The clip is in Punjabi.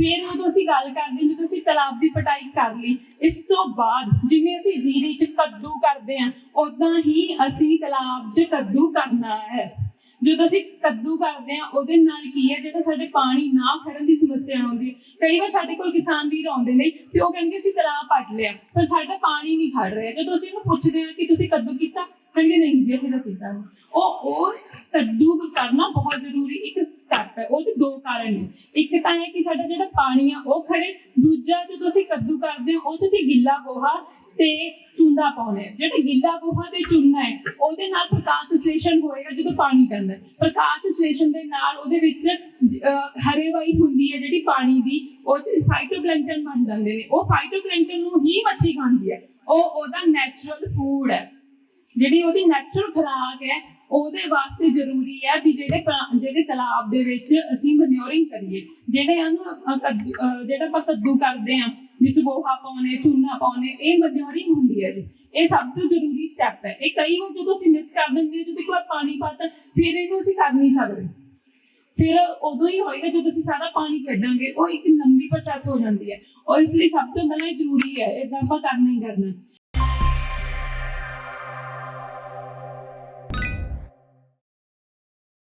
ਫਿਰ ਜਦੋਂ ਅਸੀਂ ਗੱਲ ਕਰਦੇ ਜਦੋਂ ਅਸੀਂ ਤਲਾਬ ਦੀ ਪਟਾਈ ਕਰ ਲਈ, ਇਸ ਤੋਂ ਬਾਅਦ ਜਿਵੇਂ ਅਸੀਂ ਜੀਰੀ 'ਚ ਕੱਦੂ ਕਰਦੇ ਹਾਂ ਉਦਾਂ ਹੀ ਅਸੀਂ ਤਲਾਬ 'ਚ ਕੱਦੂ ਕਰਨਾ ਹੈ। ਜਦੋਂ ਅਸੀਂ ਕੱਦੂ ਕਰਦੇ ਹਾਂ, ਉਹਦੇ ਨਾਲ ਕੀ ਹੈ ਜਿਹੜਾ ਸਾਡੇ ਪਾਣੀ ਨਾ ਖੜਨ ਦੀ ਸਮੱਸਿਆ ਆਉਂਦੀ ਕਈ ਵਾਰ ਸਾਡੇ ਕੋਲ ਕਿਸਾਨ ਵੀਰ ਆਉਂਦੇ ਨੇ ਤੇ ਉਹ ਕਹਿੰਦੇ ਅਸੀਂ ਤਲਾਬ ਪੱਟ ਲਿਆ, ਪਰ ਸਾਡਾ ਪਾਣੀ ਨਹੀਂ ਖੜ ਰਿਹਾ। ਜਦੋਂ ਅਸੀਂ ਉਹਨੂੰ ਪੁੱਛਦੇ ਹਾਂ ਕਿ ਤੁਸੀਂ ਕੱਦੂ ਕੀਤਾ, ਕਹਿੰਦੇ ਨਹੀਂ ਜੀ, ਅਸੀਂ ਤਾਂ ਕੀਤਾ ਉਹ ਉਹ ਕੱਦੂ ਕਰਨਾ ਬਹੁਤ ਜ਼ਰੂਰੀ ਇੱਕ ਸਟੈਪ ਹੈ ਉਹਦੇ ਦੋ ਕਾਰਨ ਨੇ। ਇੱਕ ਤਾਂ ਇਹ ਕਿ ਸਾਡਾ ਜਿਹੜਾ ਪਾਣੀ ਆ, ਉਹ ਖੜੇ। ਦੂਜਾ ਜਦੋਂ ਅਸੀਂ ਕੱਦੂ ਕਰਦੇ ਹਾਂ, ਉਹ 'ਚ ਗਿੱਲਾ ਗੋਹਾ ਤੇ ਚੂਨਾ ਪਾਉਣੇ ਆ। ਜਿਹੜਾ ਗਿੱਲਾ ਗੋਹਾ ਤੇ ਚੂਨਾ ਹੈ, ਉਹਦੇ ਨਾਲ ਪ੍ਰਕਾਸ਼ ਸੰਸ਼ਲੇਸ਼ਣ ਹੋਏਗਾ ਜਦੋਂ ਪਾਣੀ ਪੈਂਦਾ ਹੈ। ਪ੍ਰਕਾਸ਼ ਸੰਸ਼ਲੇਸ਼ਣ ਦੇ ਨਾਲ ਉਹਦੇ ਵਿੱਚ ਹਰੇਵਾਈ ਹੁੰਦੀ ਹੈ ਜਿਹੜੀ ਪਾਣੀ ਦੀ, ਉਹ ਚ ਫਾਈਟੋਪਲੈਂਕਟਨ ਬਣ ਜਾਂਦੇ ਨੇ। ਉਹ ਫਾਈਟੋਪਲੈਂਕਟਨ ਨੂੰ ਹੀ ਮੱਛੀ ਖਾਂਦੀ ਹੈ। ਉਹ ਉਹਦਾ ਨੈਚੁਰਲ ਫੂਡ ਹੈ। ਜਿਹੜੀ ਉਹਦੀ ਨੈਚੁਰਲ ਖੁਰਾਕ ਹੈ, ਉਹਦੇ ਵਾਸਤੇ ਜ਼ਰੂਰੀ ਹੈ ਵੀ ਜਿਹੜੇ ਜਿਹੜੇ ਤਲਾਬ ਦੇ ਵਿੱਚ ਅਸੀਂ ਮਨਿਓਰਿੰਗ ਕਰੀਏ। ਜਿਹੜੇ ਇਹਨੂੰ ਜਿਹੜਾ ਆਪਾਂ ਕੱਦੂ ਕਰਦੇ ਆ ਵਿੱਚ ਗੋਹਾ ਪਾਉਣੇ, ਚੂਨਾ ਪਾਉਣੇ, ਇਹ ਮਨਿਓਰਿੰਗ ਹੁੰਦੀ ਹੈ ਜੀ। ਇਹ ਸਭ ਤੋਂ ਜ਼ਰੂਰੀ ਸਟੈਪ ਹੈ। ਇਹ ਕਈ ਵਾਰ ਜਦੋਂ ਅਸੀਂ ਮਿਸ ਕਰ ਦਿੰਦੇ ਜਦੋਂ ਇੱਕ ਪਾਣੀ ਪਾਤਾ, ਫਿਰ ਇਹਨੂੰ ਅਸੀਂ ਕਰ ਨਹੀਂ ਸਕਦੇ। ਫਿਰ ਉਦੋਂ ਹੀ ਹੋਏਗਾ, ਜਦੋਂ ਅਸੀਂ ਸਾਰਾ ਪਾਣੀ ਕੱਢਾਂਗੇ, ਉਹ ਇੱਕ ਲੰਬੀ ਪ੍ਰੋਸੈਸ ਹੋ ਜਾਂਦੀ ਹੈ। ਔਰ ਇਸ ਲਈ ਸਭ ਤੋਂ ਪਹਿਲਾਂ ਜ਼ਰੂਰੀ ਹੈ ਇਹ ਆਪਾਂ ਕਰਨਾ ਹੀ ਕਰਨਾ।